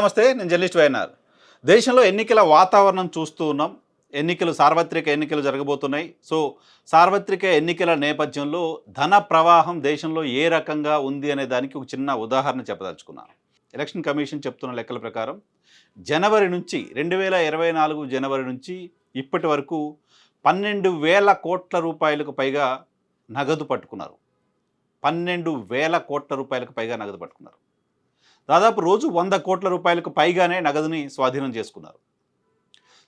నమస్తే నేను journalist YNR. దేశంలో ఎన్నికల వాతావరణం చూస్తూ ఉన్నాం. ఎన్నికలు సార్వత్రిక ఎన్నికలు జరగబోతున్నాయి. సో సార్వత్రిక ఎన్నికల నేపథ్యంలో ధన ప్రవాహం దేశంలో ఏ రకంగా ఉంది అనే దానికి ఒక చిన్న ఉదాహరణ చెప్పదలుచుకున్నాను. ఎలక్షన్ కమిషన్ చెప్తున్న లెక్కల ప్రకారం జనవరి నుంచి రెండు వేల ఇరవై నాలుగు జనవరి నుంచి ఇప్పటి వరకు పన్నెండు వేల కోట్ల రూపాయలకు పైగా నగదు పట్టుకున్నారు. పన్నెండు వేల కోట్ల రూపాయలకు పైగా నగదు పట్టుకున్నారు. దాదాపు రోజు వంద కోట్ల రూపాయలకు పైగానే నగదుని స్వాధీనం చేసుకున్నారు.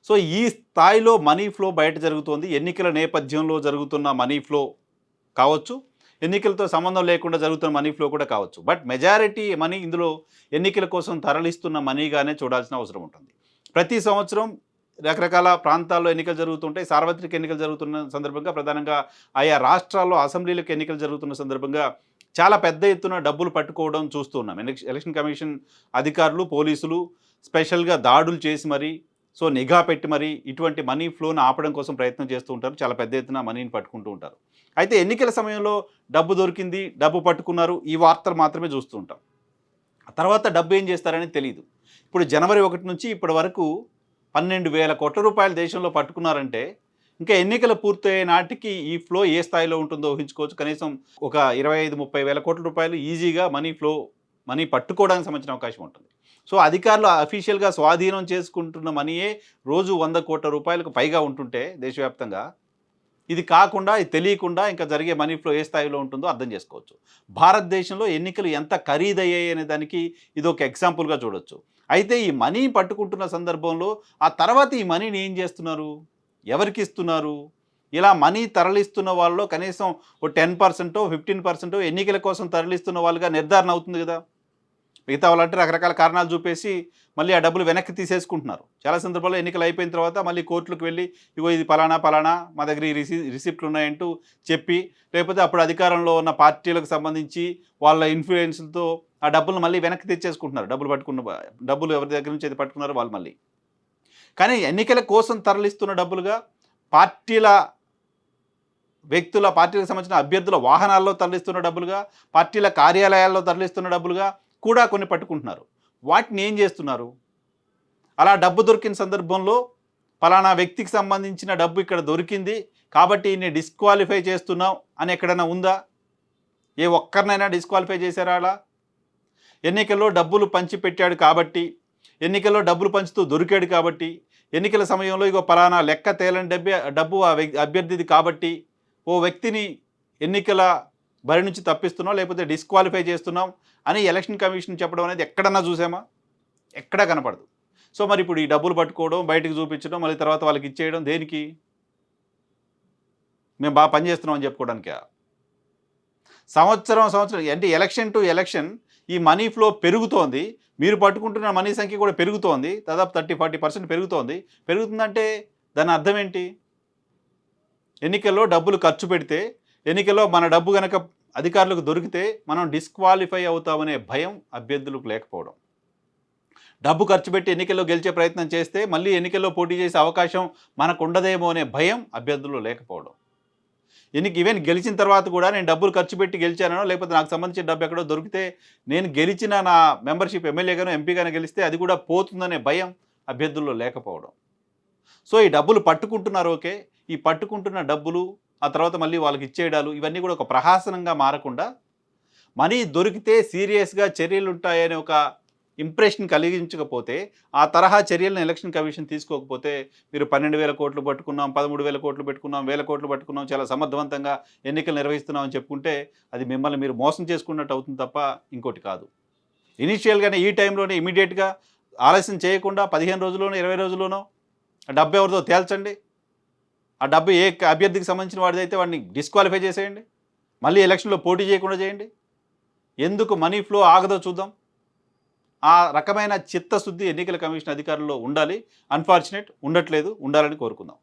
సో ఈ స్థాయిలో మనీ ఫ్లో బయట జరుగుతోంది. ఎన్నికల నేపథ్యంలో జరుగుతున్న మనీ ఫ్లో కావచ్చు ఎన్నికలతో సంబంధం లేకుండా జరుగుతున్న మనీ ఫ్లో కూడా కావచ్చు. బట్ మెజారిటీ మనీ ఇందులో ఎన్నికల కోసం తరలిస్తున్న మనీగానే చూడాల్సిన అవసరం ఉంటుంది. ప్రతి సంవత్సరం రకరకాల ప్రాంతాల్లో ఎన్నికలు జరుగుతుంటాయి. సార్వత్రిక ఎన్నికలు జరుగుతున్న సందర్భంగా ప్రధానంగా ఆయా రాష్ట్రాల్లో అసెంబ్లీలకు ఎన్నికలు జరుగుతున్న సందర్భంగా చాలా పెద్ద ఎత్తున డబ్బులు పట్టుకోవడం చూస్తున్నాం. ఎలక్షన్ ఎలక్షన్ కమిషన్ అధికారులు పోలీసులు స్పెషల్గా దాడులు చేసి మరీ సో నిఘా పెట్టి మరి ఇటువంటి మనీ ఫ్లోను ఆపడం కోసం ప్రయత్నం చేస్తూ ఉంటారు. చాలా పెద్ద ఎత్తున మనీని పట్టుకుంటూ ఉంటారు. అయితే ఎన్నికల సమయంలో డబ్బు దొరికింది డబ్బు పట్టుకున్నారు ఈ వార్తలు మాత్రమే చూస్తూ ఉంటాం. ఆ తర్వాత డబ్బు ఏం చేస్తారని తెలియదు ఇప్పుడు జనవరి ఒకటి నుంచి ఇప్పటి వరకు పన్నెండు వేల కోట్ల రూపాయలు దేశంలో పట్టుకున్నారంటే ఇంకా ఎన్నికలు పూర్తయ్యే నాటికి ఈ ఫ్లో ఏ స్థాయిలో ఉంటుందో ఊహించుకోవచ్చు. కనీసం ఒక ఇరవై ఐదు ముప్పై వేల కోట్ల రూపాయలు ఈజీగా మనీ ఫ్లో మనీ పట్టుకోవడానికి సంబంధించిన అవకాశం ఉంటుంది. సో అధికారులు అఫీషియల్గా స్వాధీనం చేసుకుంటున్న మనీయే రోజు వంద కోట్ల రూపాయలకు పైగా ఉంటుంటే దేశవ్యాప్తంగా ఇది కాకుండా ఇది తెలియకుండా ఇంకా జరిగే మనీ ఫ్లో ఏ స్థాయిలో ఉంటుందో అర్థం చేసుకోవచ్చు. భారతదేశంలో ఎన్నికలు ఎంత ఖరీదయ్యాయి అనే దానికి ఇది ఒక ఎగ్జాంపుల్గా చూడొచ్చు. అయితే ఈ మనీ పట్టుకుంటున్న సందర్భంలో ఆ తర్వాత ఈ మనీని ఏం చేస్తున్నారు? ఎవరికి ఇస్తున్నారు ఇలా మనీ తరలిస్తున్న వాళ్ళలో కనీసం ఓ టెన్ పర్సెంటో ఫిఫ్టీన్ పర్సెంటో ఎన్నికల కోసం తరలిస్తున్న వాళ్ళుగా నిర్ధారణ అవుతుంది కదా. మిగతా వాళ్ళంటే రకరకాల కారణాలు చూపేసి మళ్ళీ ఆ డబ్బులు వెనక్కి తీసేసుకుంటున్నారు. చాలా సందర్భాల్లో ఎన్నికలు అయిపోయిన తర్వాత మళ్ళీ కోర్టులకు వెళ్ళి ఇగో ఇది పలానా పలానా మా దగ్గర ఈ రిసి రిసిప్ట్లు ఉన్నాయంటూ చెప్పి లేకపోతే అప్పుడు అధికారంలో ఉన్న పార్టీలకు సంబంధించి వాళ్ళ ఇన్ఫ్లుయెన్స్తో ఆ డబ్బులు మళ్ళీ వెనక్కి తెచ్చేసుకుంటున్నారు. డబ్బులు పట్టుకున్న డబ్బులు ఎవరి దగ్గర నుంచి అయితే పట్టుకున్నారో వాళ్ళు మళ్ళీ. కానీ ఎన్నికల కోసం తరలిస్తున్న డబ్బులుగా పార్టీల వ్యక్తుల పార్టీలకు సంబంధించిన అభ్యర్థుల వాహనాల్లో తరలిస్తున్న డబ్బులుగా పార్టీల కార్యాలయాల్లో తరలిస్తున్న డబ్బులుగా కూడా కొన్ని పట్టుకుంటున్నారు. వాటిని ఏం చేస్తున్నారు? అలా డబ్బు దొరికిన సందర్భంలో పలానా వ్యక్తికి సంబంధించిన డబ్బు ఇక్కడ దొరికింది కాబట్టి ఈయన్ని డిస్క్వాలిఫై చేస్తున్నాం అని ఎక్కడైనా ఉందా? ఏ ఒక్కరినైనా డిస్క్వాలిఫై చేశారా అలా? ఎన్నికల్లో డబ్బులు పంచిపెట్టాడు కాబట్టి ఎన్నికల్లో డబ్బులు పంచుతూ దొరికాడు కాబట్టి ఎన్నికల సమయంలో ఇగో పలానా లెక్క తేలని డబ్బు డబ్బు ఆ అభ్యర్థిది కాబట్టి ఓ వ్యక్తిని ఎన్నికల బరి నుంచి తప్పిస్తున్నాం లేకపోతే డిస్క్వాలిఫై చేస్తున్నాం అని ఎలక్షన్ కమిషన్ చెప్పడం అనేది ఎక్కడన్నా చూసామా? ఎక్కడా కనపడదు. సో మరి ఇప్పుడు ఈ డబ్బులు పట్టుకోవడం బయటకు చూపించడం మళ్ళీ తర్వాత వాళ్ళకి ఇచ్చేయడం దేనికి? మేము బాగా పనిచేస్తున్నాం అని చెప్పుకోవడానికా? సంవత్సరం సంవత్సరం అంటే ఎలక్షన్ టు ఎలక్షన్ ఈ మనీ ఫ్లో పెరుగుతోంది. మీరు పట్టుకుంటున్న మనీ సంఖ్య కూడా పెరుగుతోంది. దాదాపు థర్టీ ఫార్టీ పర్సెంట్ పెరుగుతోంది. పెరుగుతుందంటే దాని అర్థం ఏంటి? ఎన్నికల్లో డబ్బులు ఖర్చు పెడితే ఎన్నికల్లో మన డబ్బు కనుక అధికారులకు దొరికితే మనం డిస్క్వాలిఫై అవుతామనే భయం అభ్యర్థులకు లేకపోవడం. డబ్బు ఖర్చు పెట్టి ఎన్నికల్లో గెలిచే ప్రయత్నం చేస్తే మళ్ళీ ఎన్నికల్లో పోటీ చేసే అవకాశం మనకు ఉండదేమో అనే భయం అభ్యర్థులు లేకపోవడం. ఎన్నిక ఈవెన్ గెలిచిన తర్వాత కూడా నేను డబ్బులు ఖర్చు పెట్టి గెలిచానో లేకపోతే నాకు సంబంధించిన డబ్బు ఎక్కడో దొరికితే నేను గెలిచిన నా మెంబర్షిప్ ఎమ్మెల్యేగానో ఎంపీగానో గెలిస్తే అది కూడా పోతుందనే భయం అభ్యర్థుల్లో లేకపోవడం. సో ఈ డబ్బులు పట్టుకుంటున్నారు ఓకే. ఈ పట్టుకుంటున్న డబ్బులు ఆ తర్వాత మళ్ళీ వాళ్ళకి ఇచ్చేయడాలు ఇవన్నీ కూడా ఒక ప్రహాసనంగా మారకుండా మనీ దొరికితే సీరియస్గా చర్యలు ఉంటాయనే ఒక ఇంప్రెషన్ కలిగించకపోతే ఆ తరహా చర్యలను ఎలక్షన్ కమిషన్ తీసుకోకపోతే మీరు పన్నెండు వేల కోట్లు పట్టుకున్నాం పదమూడు వేల కోట్లు పెట్టుకున్నాం వేల కోట్లు పట్టుకున్నాం చాలా సమర్థవంతంగా ఎన్నికలు నిర్వహిస్తున్నాం అని చెప్పుకుంటే అది మిమ్మల్ని మీరు మోసం చేసుకున్నట్టు అవుతుంది తప్ప ఇంకోటి కాదు. ఇనీషియల్గానే ఈ టైంలోనే ఇమీడియట్గా ఆలస్యం చేయకుండా పదిహేను రోజుల్లోనో ఇరవై రోజుల్లోనో ఆ డబ్బు ఎవరిదో తేల్చండి. ఆ డబ్బు ఏ అభ్యర్థికి సంబంధించిన వాడిదైతే వాడిని డిస్క్వాలిఫై చేసేయండి. మళ్ళీ ఎలక్షన్లో పోటీ చేయకుండా చేయండి. ఎందుకు మనీ ఫ్లో ఆగదో చూద్దాం. ఆ రకమైన చిత్తశుద్ధి ఎన్నికల కమిషన్ అధికారుల్లో ఉండాలి. అన్ఫార్చునేట్ ఉండట్లేదు ఉండాలని కోరుకుందాం.